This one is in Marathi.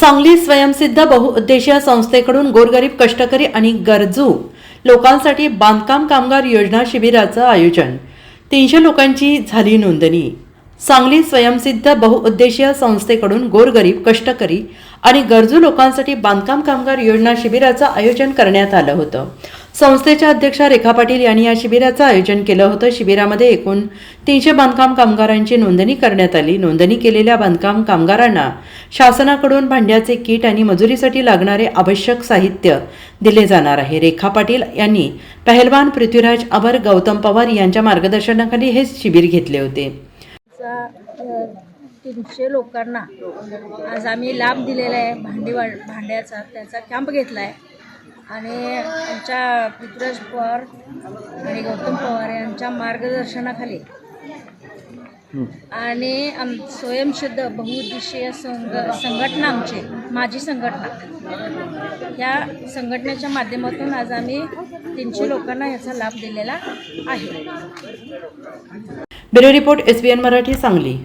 सांगली स्वयंसिद्ध बहुउद्देशीय संस्थेकडून गोरगरीब कष्टकरी आणि गरजू लोकांसाठी बांधकाम कामगार योजना शिबिराचं आयोजन. तीनशे लोकांची झाली नोंदणी. सांगली स्वयंसिद्ध बहुउद्देशीय संस्थेकडून गोरगरीब कष्टकरी आणि गरजू लोकांसाठी बांधकाम कामगार योजना शिबिराचं आयोजन करण्यात आलं होतं. संस्थेच्या अध्यक्षा रेखा पाटील यांनी या शिबिराचं आयोजन केलं होतं. शिबिरामध्ये एकूण तीनशे बांधकाम कामगारांची नोंदणी करण्यात आली. नोंदणी केलेल्या बांधकाम कामगारांना शासनाकडून भांड्याचे किट आणि मजुरीसाठी लागणारे आवश्यक साहित्य दिले जाणार आहे. रेखा पाटील यांनी पहलवान पृथ्वीराज अवर गौतम पवार यांच्या मार्गदर्शनाखाली हे शिबिर घेतले होते. तीनशे लोकांना आज आम्ही लाभ दिलेला आहे. भांडी भांड्याचा त्याचा कॅम्प घेतला आहे. आणि आमच्या पृथ्वीराज पवार आणि गौतम पवार यांच्या मार्गदर्शनाखाली. आणि आम स्वयंसिद्ध बहुउद्देशीय संघ संघटना आमची माझी संघटना. या संघटनेच्या माध्यमातून आज आम्ही तीनशे लोकांना याचा लाभ दिलेला आहे. Bureau report S Marathi Sangli.